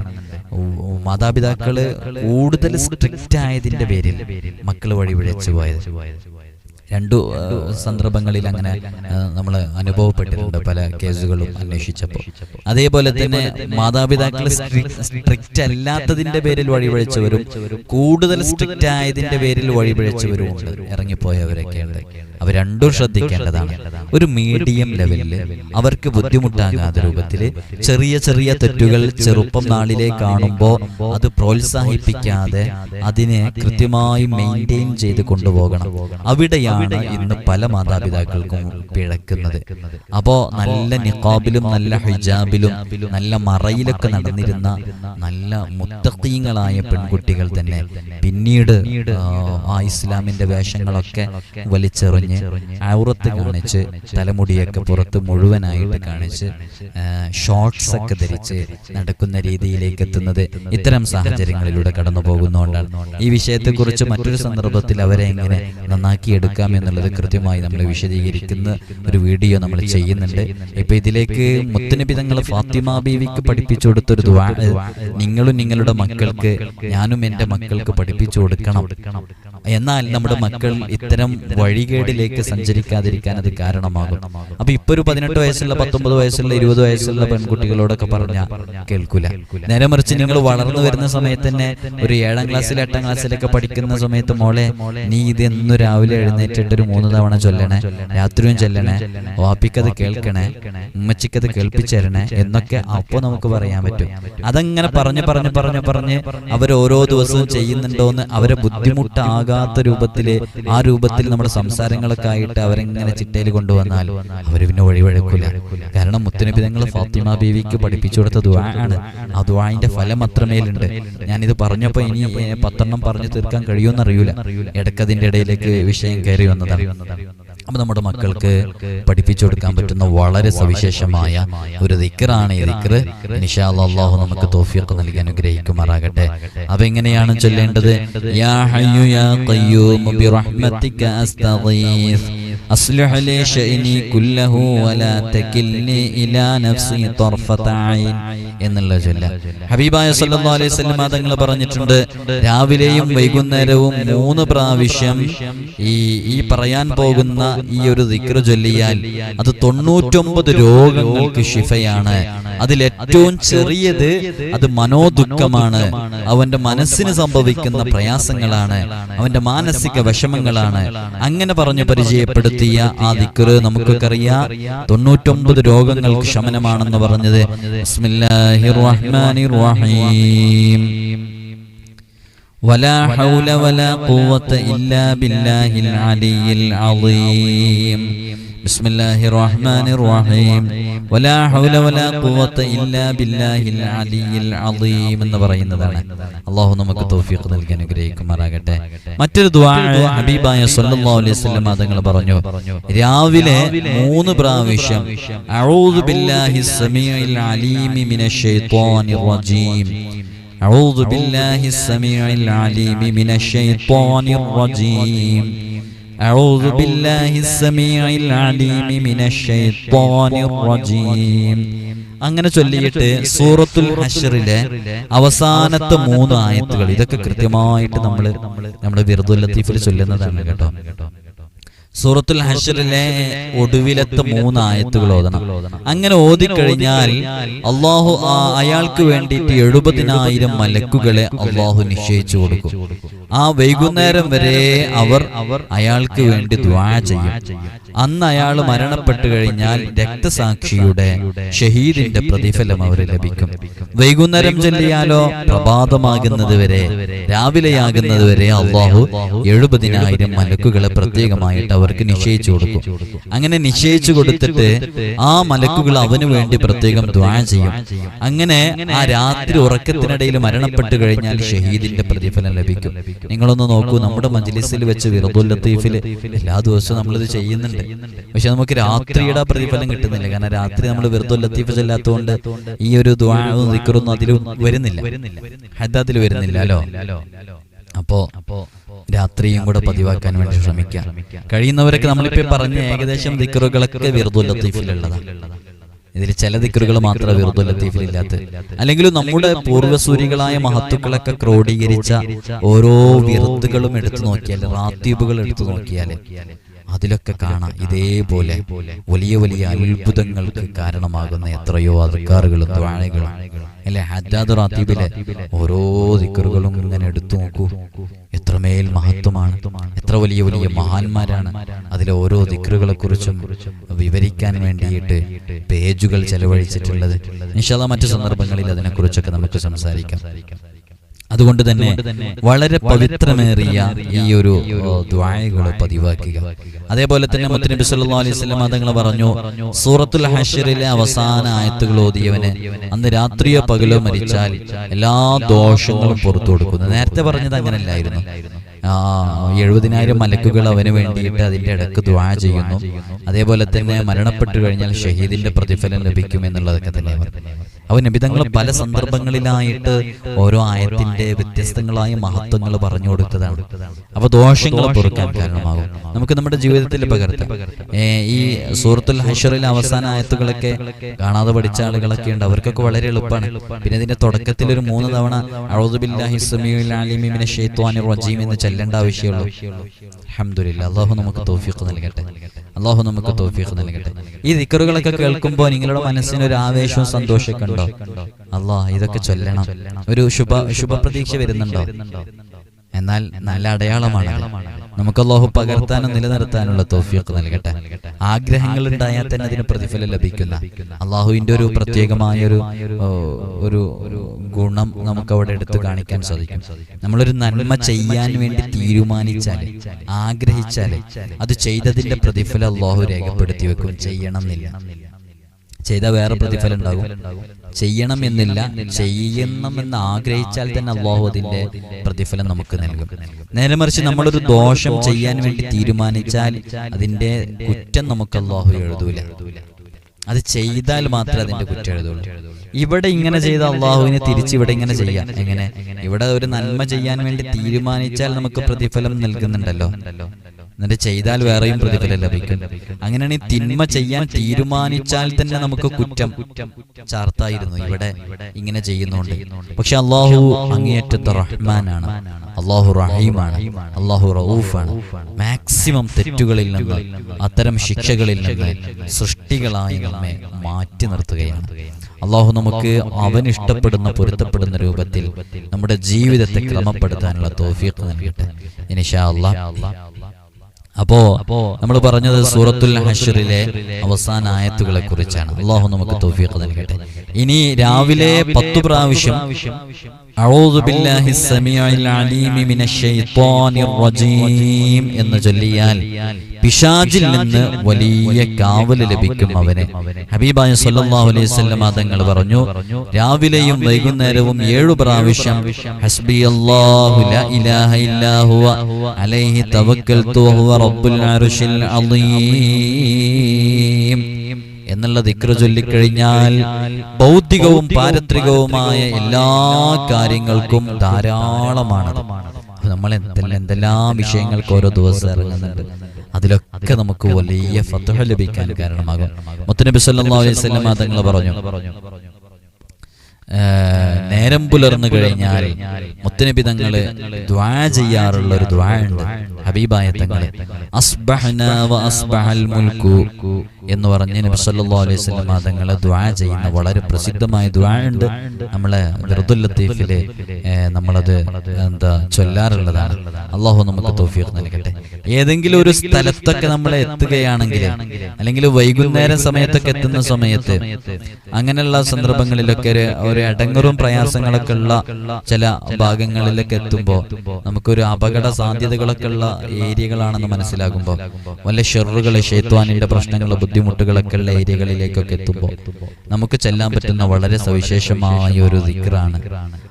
മാതാപിതാക്കൾ കൂടുതൽ സ്ട്രിക്റ്റ് ആയതിന്റെ പേരിൽ മക്കൾ വഴി വിഴച്ചു പോയത്. രണ്ടു സന്ദർഭങ്ങളിൽ അങ്ങനെ നമ്മൾ അനുഭവപ്പെട്ടിട്ടുണ്ട് പല കേസുകളും അന്വേഷിച്ചപ്പോൾ. അതേപോലെ തന്നെ മാതാപിതാക്കൾ സ്ട്രിക്റ്റ് അല്ലാത്തതിന്റെ പേരിൽ വഴിപിഴച്ചവരും കൂടുതൽ സ്ട്രിക്റ്റ് ആയതിന്റെ പേരിൽ വഴിപിഴച്ചവരും ഉണ്ട് ഇറങ്ങിപ്പോയവരൊക്കെ ഉണ്ട് അവർ രണ്ടും ശ്രദ്ധിക്കേണ്ടതാണ്. ഒരു മീഡിയം ലെവലിൽ അവർക്ക് ബുദ്ധിമുട്ടാകാത്ത രൂപത്തിൽ ചെറിയ ചെറിയ തെറ്റുകൾ ചെറുപ്പം നാളിലെ കാണുമ്പോൾ അത് പ്രോത്സാഹിപ്പിക്കാതെ അതിനെ കൃത്യമായി മെയിന്റെയിൻ ചെയ്ത് കൊണ്ടുപോകണം. അവിടെയാണ് ഇന്ന് പല മാതാപിതാക്കൾക്കും പിഴക്കുന്നത്. അപ്പോ നല്ല നിഖാബിലും നല്ല ഹിജാബിലും നല്ല മറയിലൊക്കെ നടന്നിരുന്ന നല്ല മുത്തീങ്ങളായ പെൺകുട്ടികൾ തന്നെ പിന്നീട് ആ, ഇസ്ലാമിന്റെ വേഷങ്ങളൊക്കെ വലിച്ചെറിഞ്ഞ് ഔറത്ത് കാണിച്ച് തലമുടിയൊക്കെ പുറത്ത് മുഴുവനായിട്ട് കാണിച്ച് ഷോർട്സ് ഒക്കെ ധരിച്ച് നടക്കുന്ന രീതിയിലേക്ക് എത്തുന്നത് ഇത്തരം സാഹചര്യങ്ങളിലൂടെ കടന്നു പോകുന്നതുകൊണ്ടാണ് ഈ വിഷയത്തെക്കുറിച്ച് മറ്റൊരു സന്ദർഭത്തിൽ അവരെ എങ്ങനെ നന്നാക്കിയെടുക്കാം എന്നുള്ളത് കൃത്യമായി നമ്മൾ വിശദീകരിക്കുന്ന ഒരു വീഡിയോ നമ്മൾ ചെയ്യുന്നുണ്ട്. ഇപ്പൊ ഇതിലേക്ക് മുത്തനബി തങ്ങൾ ഫാത്തിമ ബീവിക്ക് പഠിപ്പിച്ചു കൊടുത്തൊരു നിങ്ങളും നിങ്ങളുടെ മക്കൾക്ക് ഞാനും എന്റെ മക്കൾക്ക് പഠിപ്പിച്ചു കൊടുക്കണം. എന്നാൽ നമ്മുടെ മക്കൾ ഇത്തരം വഴികേടിലേക്ക് സഞ്ചരിക്കാതിരിക്കാൻ അത് കാരണമാകും. അപ്പൊ ഇപ്പൊ ഒരു പതിനെട്ട് വയസ്സുള്ള പത്തൊമ്പത് വയസ്സുള്ള ഇരുപത് വയസ്സുള്ള പെൺകുട്ടികളോടൊക്കെ പറഞ്ഞ കേൾക്കൂല. നേരെ മറിച്ച് നിങ്ങൾ വളർന്നു വരുന്ന സമയത്ത് തന്നെ ഒരു ഏഴാം ക്ലാസ്സിൽ എട്ടാം ക്ലാസ്സിലൊക്കെ പഠിക്കുന്ന സമയത്ത് മോളെ നീ ഇത് എന്നും രാവിലെ എഴുന്നേറ്റിട്ട് ഒരു മൂന്ന് തവണ ചൊല്ലണേ. രാത്രിയും ചൊല്ലണേ. വാപ്പിക്കത് കേൾക്കണേ. ഉമ്മച്ചിക്കത് കേൾപ്പിച്ചേരണേ. എന്നൊക്കെ അപ്പൊ നമുക്ക് പറയാൻ പറ്റും. അതങ്ങനെ പറഞ്ഞ് പറഞ്ഞ് പറഞ്ഞ് പറഞ്ഞ് അവർ ഓരോ ദിവസവും ചെയ്യുന്നുണ്ടോന്ന് അവരെ ബുദ്ധിമുട്ടാകാത്ത രൂപത്തിൽ ആ രൂപത്തിൽ നമ്മുടെ സംസാരങ്ങളൊക്കെ ആയിട്ട് അവരെങ്ങനെ ചിട്ടയിൽ കൊണ്ടുവന്നാൽ അവർ പിന്നെ വഴിവഴക്കില്ല കാരണം മുത്തനബിതങ്ങൾ ഫാത്തിമ ബീവിക്ക് പഠിപ്പിച്ചു കൊടുത്ത ദുആ ആണ്. ആ ദുആന്റെ ഫലം അത്രമേലുണ്ട്. ഞാനിത് പറഞ്ഞപ്പോ ഇനി പത്തെണ്ണം പറഞ്ഞു തീർക്കാൻ കഴിയുമെന്നറിയൂല. ഇടക്കതിന്റെ ഇടയിലേക്ക് വിഷയം കയറി വന്നതാണ്. അപ്പൊ നമ്മുടെ മക്കൾക്ക് പഠിപ്പിച്ചു കൊടുക്കാൻ പറ്റുന്ന വളരെ സവിശേഷമായ ഒരു ദിക്കറാണ് ഈ ദിക്കർ ഇൻഷാ അല്ലാഹ് അല്ലാഹു നമുക്ക് തോഫീഖ് നൽകി അനുഗ്രഹിക്കുമാറാകട്ടെ അപ്പൊ എങ്ങനെയാണ് ചൊല്ലേണ്ടത് യാ ഹയ്യു യാ ഖയ്യൂം ബിറഹ്മതിക അസ്തഗീസ് أصلح لي شأني كله ولا تكلني إلى نفسي طرفة عين എന്നുള്ള ചൊല്ല ഹബീബായ സല്ലല്ലാഹു അലൈഹി തങ്ങൾ പറഞ്ഞിട്ടുണ്ട് രാവിലെയും വൈകുന്നേരവും മൂന്ന് പ്രാവശ്യം ഈ ഈ പറയാൻ പോകുന്ന ഈ ഒരു ദിക്ര ചൊല്ലിയാൽ അത് തൊണ്ണൂറ്റൊമ്പത് രോഗങ്ങൾക്ക് ശിഫയാണ്. അതിൽ ഏറ്റവും ചെറിയത് അത് മനോദുഃഖമാണ് അവന്റെ മനസ്സിന് സംഭവിക്കുന്ന പ്രയാസങ്ങളാണ് അവന്റെ മാനസിക വിഷമങ്ങളാണ് അങ്ങനെ പറഞ്ഞു പരിചയപ്പെടുത്തിയ ആ ദിക്ർ നമുക്കൊക്കെ അറിയാം തൊണ്ണൂറ്റൊമ്പത് രോഗങ്ങൾക്ക് ശമനമാണെന്ന് പറഞ്ഞത് ബിസ്മില്ലാഹിർ റഹ്മാനിർ റഹീം ولا حول ولا قوة إلا بالله العلي العظيم بسم الله الرحمن الرحيم ولا حول ولا قوة إلا بالله العلي العظيم എന്ന് പറയുന്നതാണ് അള്ളാഹു നമുക്ക് തൗഫീഖ് നൽകി അനുഗ്രഹിക്കുമാറാകട്ടെ മറ്റൊരു ദുആ ഹബീബായ സല്ലല്ലാഹു അലൈഹി വസല്ലം തങ്ങൾ പറഞ്ഞു രാവിലെ മൂന്ന് പ്രാവശ്യം അഊദു ബില്ലാഹി സമീഉൽ അലീം മിനശ് ശൈത്വാനിർ റജീം أعوذ بالله السميع العليم من الشيطان الرجيم أعوذ بالله السميع العليم من الشيطان الرجيم അങ്ങനെ ചൊല്ലിയിട്ട് സൂറത്തുൽ ഹഷറിലെ അവസാനത്തെ മൂന്ന് ആയത്തുകൾ ഇതൊക്കെ കൃത്യമായിട്ട് നമ്മൾ നമ്മുടെ വിറുദുൽ ലത്തീഫിൽ ചൊല്ലുന്നതാണ് കേട്ടോ സൂറത്തുൽ ഹഷറിലെ ഒടുവിലത്തെ മൂന്ന് ആയത്തുകൾ ഓതണം. അങ്ങനെ ഓതിക്കഴിഞ്ഞാൽ അള്ളാഹു ആ അയാൾക്ക് വേണ്ടിയിട്ട് എഴുപതിനായിരം മലക്കുകളെ അള്ളാഹു നിശ്ചയിച്ചു കൊടുക്കും. ആ വൈകുന്നേരം വരെ അവർ അവർ അയാൾക്ക് വേണ്ടി ദ്വാ ചെയ്യും. അന്ന് അയാൾ മരണപ്പെട്ടു കഴിഞ്ഞാൽ രക്തസാക്ഷിയുടെ ഷഹീദിന്റെ പ്രതിഫലം അവർ ലഭിക്കും. വൈകുന്നേരം ചെല്ലിയാലോ പ്രഭാതമാകുന്നത് വരെ രാവിലെയാകുന്നത് വരെ അള്ളാഹു എഴുപതിനായിരം മലക്കുകളെ പ്രത്യേകമായിട്ട് അവർക്ക് നിശ്ചയിച്ചു കൊടുക്കും. അങ്ങനെ നിശ്ചയിച്ചു കൊടുത്തിട്ട് ആ മലക്കുകൾ അവന് വേണ്ടി പ്രത്യേകം ദ്വാ ചെയ്യും. അങ്ങനെ ആ രാത്രി ഉറക്കത്തിനിടയിൽ മരണപ്പെട്ടു കഴിഞ്ഞാൽ ഷഹീദിന്റെ പ്രതിഫലം ലഭിക്കും. നിങ്ങളൊന്ന് നോക്കൂ നമ്മുടെ മജ്ലിസിൽ വെച്ച് വിറദുൽ ലത്തീഫിൽ എല്ലാ ദിവസവും നമ്മളിത് ചെയ്യുന്നുണ്ട്. പക്ഷെ നമുക്ക് രാത്രിയുടെ പ്രതിഫലം കിട്ടുന്നില്ല. കാരണം രാത്രി നമ്മൾ വെറുതെ ലത്തീഫ് ചെല്ലാത്തതുകൊണ്ട് ഈ ഒരു ദ്വാവും ദിക്കറൊന്നും അതിൽ വരുന്നില്ല. ഹദ്ദാത്തിൽ വരുന്നില്ല. അല്ലോ. അപ്പോ രാത്രിയും കൂടെ പതിവാക്കാൻ വേണ്ടി ശ്രമിക്കാം. കഴിയുന്നവരൊക്കെ നമ്മളിപ്പോ പറഞ്ഞ ഏകദേശം ദിക്കറുകളൊക്കെ വെറുതെ ലത്തീഫിലുള്ളതാണ് ഇതിൽ ചില ദിക്കറുകൾ മാത്രമേ വെറുതെ ലത്തീഫിൽ ഇല്ലാത്ത അല്ലെങ്കിലും നമ്മുടെ പൂർവസൂരികളായ മഹത്തുക്കളൊക്കെ ക്രോഡീകരിച്ച ഓരോ വിറുദുകളും എടുത്തു നോക്കിയാൽ റാത്തീബുകൾ എടുത്തു നോക്കിയാൽ അതിലൊക്കെ കാണാം. ഇതേപോലെ വലിയ വലിയ അത്ഭുതങ്ങൾക്ക് കാരണമാകുന്ന എത്രയോ അർക്കാറുകളും ദ്വാഴകളും അല്ലെ? ഹദ്ദാദ് റാത്തീബിലെ ഓരോ ദിക്കറുകളും ഇങ്ങനെ എടുത്തു നോക്കൂ. എത്രമേൽ മഹത്വമാണ്. എത്ര വലിയ വലിയ മഹാന്മാരാണ്. അതിലെ ഓരോ ദിക്കറുകളെ കുറിച്ചും വിവരിക്കാൻ വേണ്ടിയിട്ട് പേജുകൾ ചെലവഴിച്ചിട്ടുള്ളത്. നിഷാദ മറ്റു സന്ദർഭങ്ങളിൽ അതിനെക്കുറിച്ചൊക്കെ നമുക്ക് സംസാരിക്കാം. അതുകൊണ്ട് തന്നെ വളരെ പവിത്രമേറിയ ഈ ഒരു ദ്വായകൾ പതിവാക്കുക. അതേപോലെ തന്നെ മുത്തനബി സല്ലല്ലാഹു അലൈഹി തങ്ങൾ പറഞ്ഞു സൂറത്തുൽ ഹഷറിലെ അവസാന ആയത്തുകൾ ഓതിയവന് അന്ന് രാത്രിയോ പകലോ മരിച്ചാൽ എല്ലാ ദോഷങ്ങളും പുറത്തു കൊടുക്കുന്നു. നേരത്തെ പറഞ്ഞത് അങ്ങനല്ലായിരുന്നു ആ എഴുപതിനായിരം മലക്കുകൾ അവന് വേണ്ടിയിട്ട് അതിന്റെ ഇടയ്ക്ക് ദ്വാ ചെയ്യുന്നു. അതേപോലെ തന്നെ മരണപ്പെട്ടു കഴിഞ്ഞാൽ ഷഹീദിന്റെ പ്രതിഫലം ലഭിക്കും എന്നുള്ളതൊക്കെ തന്നെ അവൻ നബിതങ്ങൾ പല സന്ദർഭങ്ങളിലായിട്ട് ഓരോ ആയത്തിന്റെ വ്യത്യസ്തങ്ങളായ മഹത്വങ്ങൾ പറഞ്ഞു കൊടുത്തതാണ്. അപ്പൊ ദോഷങ്ങൾ പൊറുക്കാൻ കാരണമാകും. നമുക്ക് നമ്മുടെ ജീവിതത്തിൽ പകർത്താം. ഈ സൂറത്തുൽ ഹഷറിലെ അവസാന ആയത്തുകളൊക്കെ കാണാതെ പഠിച്ച ആളുകളൊക്കെ ഉണ്ട്. അവർക്കൊക്കെ വളരെ എളുപ്പമാണ്. പിന്നെ ഇതിന്റെ തുടക്കത്തിൽ ഒരു മൂന്ന് തവണ റജീം എന്ന് ചെല്ലേണ്ട ആവശ്യമുള്ളൂ. അഹമ്മദില്ല അള്ളാഹു നമുക്ക് തോഫിക്ക് നൽകട്ടെ. അള്ളാഹു നമുക്ക് തോഫിക്ക് നൽകട്ടെ. ഈ ദിക്കറുകളൊക്കെ കേൾക്കുമ്പോൾ നിങ്ങളുടെ മനസ്സിന് ഒരു ആവേശവും സന്തോഷമൊക്കെ ഉണ്ടോ അള്ളാഹ് ഇതൊക്കെ ചൊല്ലണം. ഒരു ശുഭ ശുഭപ്രതീക്ഷ വരുന്നുണ്ടോ? എന്നാൽ നല്ല അടയാളമാണ്. നമുക്ക് അള്ളാഹു പകർത്താനും നിലനിർത്താനുള്ള തോഫിയൊക്കെ നൽകട്ടെ. ആഗ്രഹങ്ങൾ ഉണ്ടായാൽ തന്നെ അതിന് പ്രതിഫലം ലഭിക്കുന്ന അള്ളാഹുവിന്റെ ഒരു പ്രത്യേകമായ ഒരു ഒരു ഒരു ഗുണം നമുക്ക് അവിടെ എടുത്തു കാണിക്കാൻ സാധിക്കും. നമ്മളൊരു നന്മ ചെയ്യാൻ വേണ്ടി തീരുമാനിച്ചാൽ ആഗ്രഹിച്ചാൽ അത് ചെയ്തതിന്റെ പ്രതിഫലം അള്ളാഹു രേഖപ്പെടുത്തി വെക്കും. ചെയ്യണം എന്നില്ല. ചെയ്ത വേറെ പ്രതിഫലം ഉണ്ടാകും. ചെയ്യണം എന്നില്ല ചെയ്യണമെന്ന് ആഗ്രഹിച്ചാൽ തന്നെ അള്ളാഹു അതിന്റെ പ്രതിഫലം നമുക്ക് നൽകും. നേരെ മറിച്ച് നമ്മളൊരു ദോഷം ചെയ്യാൻ വേണ്ടി തീരുമാനിച്ചാൽ അതിന്റെ കുറ്റം നമുക്ക് അള്ളാഹു എഴുതൂല. അത് ചെയ്താൽ മാത്രമേ അതിന്റെ കുറ്റം എഴുതുള്ളൂ. ഇവിടെ ഇങ്ങനെ ചെയ്ത അള്ളാഹുവിനെ തിരിച്ച് ഇവിടെ ഇങ്ങനെ ചെയ്യാം. എങ്ങനെ? ഇവിടെ ഒരു നന്മ ചെയ്യാൻ വേണ്ടി തീരുമാനിച്ചാൽ നമുക്ക് പ്രതിഫലം നൽകുന്നുണ്ടല്ലോ. എന്നിട്ട് ചെയ്താൽ വേറെയും പ്രതിഫലം ലഭിക്കും. അങ്ങനെയാണ് ഈ തിന്മ ചെയ്യാൻ തീരുമാനിച്ചാൽ തന്നെ നമുക്ക് കുറ്റം ചാർത്തായിരുന്നു. ഇവിടെ ഇങ്ങനെ ചെയ്യുന്നുണ്ട്. പക്ഷെ അള്ളാഹു അങ്ങേയറ്റത്തെ റഹ്മാനാണ്. അള്ളാഹു റഹീമാണ്. അള്ളാഹു റഊഫാണ്. മാക്സിമം തെറ്റുകളിൽ നിന്ന് അത്തരം ശിക്ഷകളിൽ നിന്ന് സൃഷ്ടികളായി നമ്മെ മാറ്റി നിർത്തുകയാണ്. അള്ളാഹു നമുക്ക് അവൻ ഇഷ്ടപ്പെടുന്ന പൊരുത്തപ്പെടുന്ന രൂപത്തിൽ നമ്മുടെ ജീവിതത്തെ ക്രമപ്പെടുത്താനുള്ള തോഫിയൊക്കെ നൽകട്ടെ. ഇനിഷാ അള്ളാഹ് അപ്പോ നമ്മൾ പറഞ്ഞത് സൂറത്തുൽ ഹഷറിലെ അവസാന ആയത്തുകളെ കുറിച്ചാണ് അള്ളാഹു നമുക്ക് തോഫിയൊക്കെ നൽകട്ടെ. ഇനി രാവിലെ പത്തു പ്രാവശ്യം അഊദു بالله السميع العليم من الشيطان റജീം എന്ന് ചൊല്ലിയാൽ പിശാചിൽ നിന്ന് വലിയ കാവൽ ലഭിക്കും അവന്. ഹബീബായ സല്ലല്ലാഹു അലൈഹി വസല്ലം തങ്ങൾ പറഞ്ഞു രാവിലെയും വൈകുന്നേരവും ഏഴു പ്രാവശ്യം ലാ ഇലാഹ ഇല്ലാ ഹുവ അലൈഹി തവക്കൽതു വഹുവ റബ്ബുൽ അർശിൽ അളീം എന്നുള്ള ദിക്ര ചൊല്ലിക്കഴിഞ്ഞാൽ ഭൗതികവും പാരത്രികവുമായ എല്ലാ കാര്യങ്ങൾക്കും ധാരാളമാണ് നമ്മൾ എന്തെല്ലാം എന്തെല്ലാം വിഷയങ്ങൾക്ക് ഓരോ ദിവസം ഇറങ്ങുന്നുണ്ട് അതിലൊക്കെ നമുക്ക് വലിയ ഫത്തുഹ ലഭിക്കാൻ കാരണമാകും. മുത്തനബി സല്ലല്ലാഹു അലൈഹി വസല്ലം തങ്ങൾ പറഞ്ഞു. നേരം പുലർന്നു കഴിഞ്ഞാൽ മുത്തനബി തങ്ങൾ ദ്വാ ചെയ്യാറുള്ള ഒരു ദ്വാ ഉണ്ട്. ഹബീബായ തങ്ങൾ. എന്ന് പറഞ്ഞ് നബി സല്ലല്ലാഹു അലൈഹി വസല്ലം തങ്ങളെ ദുആ ചെയ്യുന്ന വളരെ പ്രസിദ്ധമായ ദ്വാ ഉണ്ട്. നമ്മളെ ലത്തീഫിലെ ഏ, നമ്മളത് എന്താ ചൊല്ലാറുള്ളതാണ്. അള്ളാഹു നമുക്ക് തൗഫീഖ് നൽകട്ടെ. ഏതെങ്കിലും ഒരു സ്ഥലത്തൊക്കെ നമ്മൾ എത്തുകയാണെങ്കിൽ അല്ലെങ്കിൽ വൈകുന്നേരം സമയത്തൊക്കെ എത്തുന്ന സമയത്ത് അങ്ങനെയുള്ള സന്ദർഭങ്ങളിലൊക്കെ ഒരു അടങ്ങറും പ്രയാസങ്ങളൊക്കെ ഉള്ള ചില ഭാഗങ്ങളിലൊക്കെ എത്തുമ്പോൾ നമുക്കൊരു അപകട സാധ്യതകളൊക്കെ ഉള്ള ഏരിയകളാണെന്ന് മനസ്സിലാകുമ്പോൾ വല്ല ഷെറുകൾ ഷെയ്ത്വാനിന്റെ പ്രശ്നങ്ങൾ ബുദ്ധിമുട്ടുകളൊക്കെ ഉള്ള ഏരിയകളിലേക്കൊക്കെ എത്തുമ്പോൾ നമുക്ക് ചെല്ലാൻ പറ്റുന്ന വളരെ സവിശേഷമായ ഒരു ദിക്റാണ്.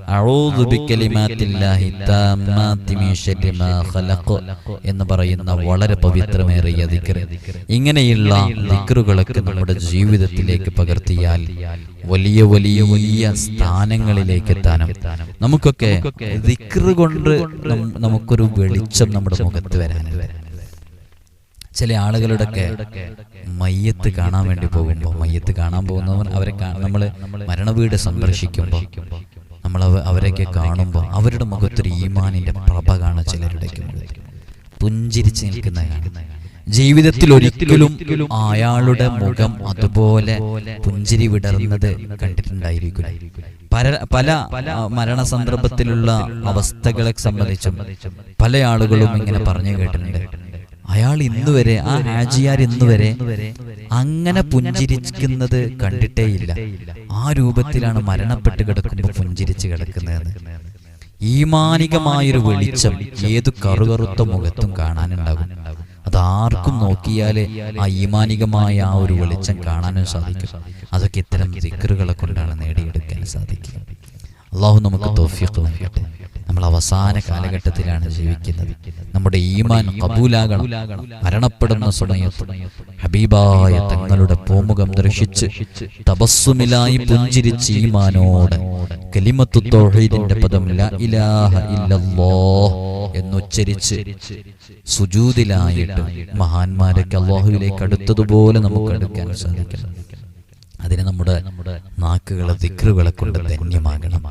അഊദു ബിക്കലിമാത്തില്ലാഹി താമ്മാത്തി മിൻ ശർരി മാ ഖലഖ് എന്ന് പറയുന്ന വളരെ പവിത്രമേറിയ ദിക്ർ. ഇങ്ങനെയുള്ള ദിക്റുകളൊക്കെ നമ്മുടെ ജീവിതത്തിലേക്ക് പകർത്തിയാൽ വലിയ വലിയ വലിയ സ്ഥാനങ്ങളിലേക്ക് എത്താനും നമുക്കൊക്കെ ദിക്റ് കൊണ്ട് നമുക്കൊരു വെളിച്ചം നമ്മുടെ മുഖത്ത് വരാനുണ്ട് ചില ആളുകളുടെയൊക്കെ മയ്യത്ത് കാണാൻ വേണ്ടി പോകുമ്പോൾ മയ്യത്ത് കാണാൻ പോകുന്നവർ അവരെ നമ്മൾ മരണവീട് സന്ദർശിക്കുമ്പോൾ നമ്മൾ അവ- അവരെയൊക്കെ കാണുമ്പോൾ അവരുടെ മുഖത്തൊരു ഈമാനിന്റെ പ്രഭ കാണാൻ ചിലരുടെയൊക്കെ പുഞ്ചിരിച്ച് നിൽക്കുന്ന ജീവിതത്തിൽ ഒരിക്കലും അയാളുടെ മുഖം അതുപോലെ പുഞ്ചിരി വിടർന്നത് കണ്ടിട്ടുണ്ടായിരിക്കും പല പല മരണ സന്ദർഭത്തിലുള്ള അവസ്ഥകളെ സംബന്ധിച്ചും പല ആളുകളും ഇങ്ങനെ പറഞ്ഞു കേട്ടിട്ടുണ്ട്. അയാൾ ഇന്നുവരെ ആ ഹാജിയാർ ഇന്നുവരെ അങ്ങനെ പുഞ്ചിരിക്കുന്നത് കണ്ടിട്ടേയില്ല. ആ രൂപത്തിലാണ് മരണപ്പെട്ട് കിടക്കുമ്പോൾ പുഞ്ചിരിച്ച് കിടക്കുന്നതെന്ന് ഈമാനികമായൊരു വെളിച്ചം ഏത് കറുകറുത്ത മുഖത്തും കാണാനുണ്ടാകും. അതാർക്കും നോക്കിയാലേ ആ ഈമാനികമായ ആ ഒരു വെളിച്ചം കാണാനും സാധിക്കും. അതൊക്കെ ഇത്തരം ദിക്കറുകളെ കൊണ്ടാണ് നേടിയെടുക്കാൻ സാധിക്കുക. അള്ളാഹു നമുക്ക് തോഫിയൊക്കെ നൽകട്ടെ. അവസാന കാലഘട്ടത്തിലാണ് ജീവിക്കുന്നത്. നമ്മുടെ ഈമാൻ കബൂലാകണം. മരണപ്പെടുന്ന സമയത്ത് ഹബീബായ തങ്ങളുടെ പൂമുഖം ദർശിച്ച് തപസ്സുമിലായി പുഞ്ചിരിച്ച് ഈമാനോട് കലിമത്തു തൗഹീദിന്റെ പദം ഇലാഹ എന്നുച്ചരിച്ച് സുജൂതിലായിട്ട് മഹാന്മാരൊക്കെ അള്ളാഹുവിലേക്ക് അടുത്തതുപോലെ നമുക്ക് അടുക്കാൻ സാധിക്കണം. അതിന് നമ്മുടെ നാക്കുകളെ ദിക്റുകളെ കൊണ്ട് ധന്യമാകണം.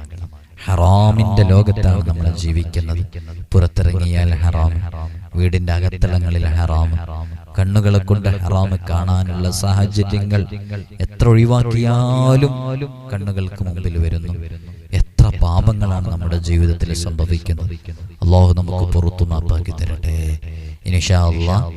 ഹറാമിന്റെ ലോകത്താണ് നമ്മൾ ജീവിക്കുന്നത്. പുറത്തിറങ്ങിയാൽ ഹറാം. വീടിന്റെ അകത്തളങ്ങളിൽ ഹറാം. കണ്ണുകളെ കൊണ്ട് ഹറാം കാണാനുള്ള സാഹചര്യങ്ങൾ എത്ര ഒഴിവാക്കിയാലും കണ്ണുകൾക്ക് മുമ്പിൽ വരുന്നു. എത്ര പാപങ്ങളാണ് നമ്മുടെ ജീവിതത്തിൽ സംഭവിക്കുന്നത്. അള്ളാഹു നമുക്ക് പുറത്തു മാപ്പാക്കി തരട്ടെ. ഇനിഷാ അള്ളാഹ്.